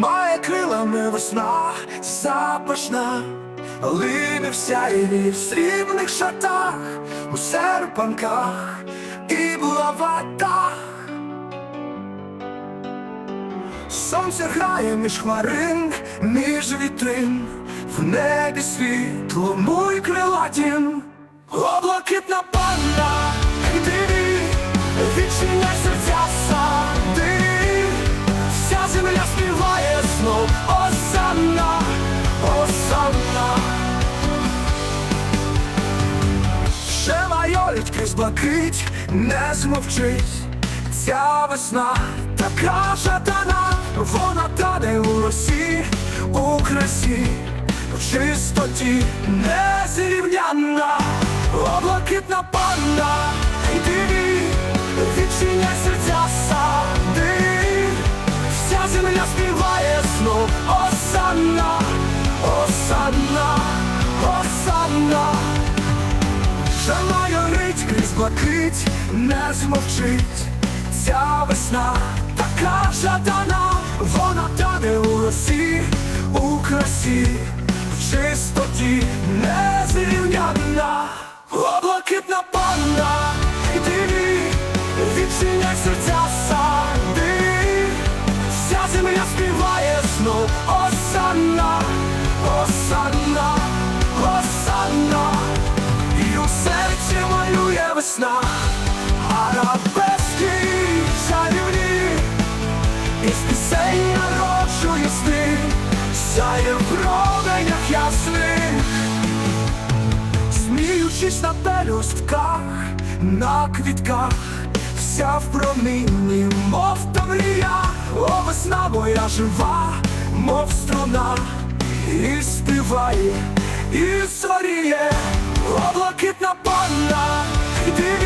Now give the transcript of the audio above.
має крилами весна запашна, лине в сяєві в срібних шатах, у серпанках і булаватах. Сонце грає між хмарин, між вітрин, в небі світло мой крилатім, облакитна панна, йди, відчиняй серця сади, Ще крізь блакить, не змовчить. Ця весна така жадана, вона тане у росі, у красі, в чистоті незрівнянна, облакитна панна, йди, відчиняй серця сади, крізь блакить, не змовчить. Ця весна така жадана, вона тане у росі, у красі, в чистоті незрівняна, облакитна панна, йди, відчиняй серця сади, вся земля співає знов. Осанна, Осанна. Весна, арабески чарівні, із пісень народжує сни, сяє в променях ясних, сміючись на пелюстках, на квітках, вся в промінні, мов та мрія, о, весна моя жива, мов струна, і співає, і зоріє, облакитна панна, йди, відчиняй серця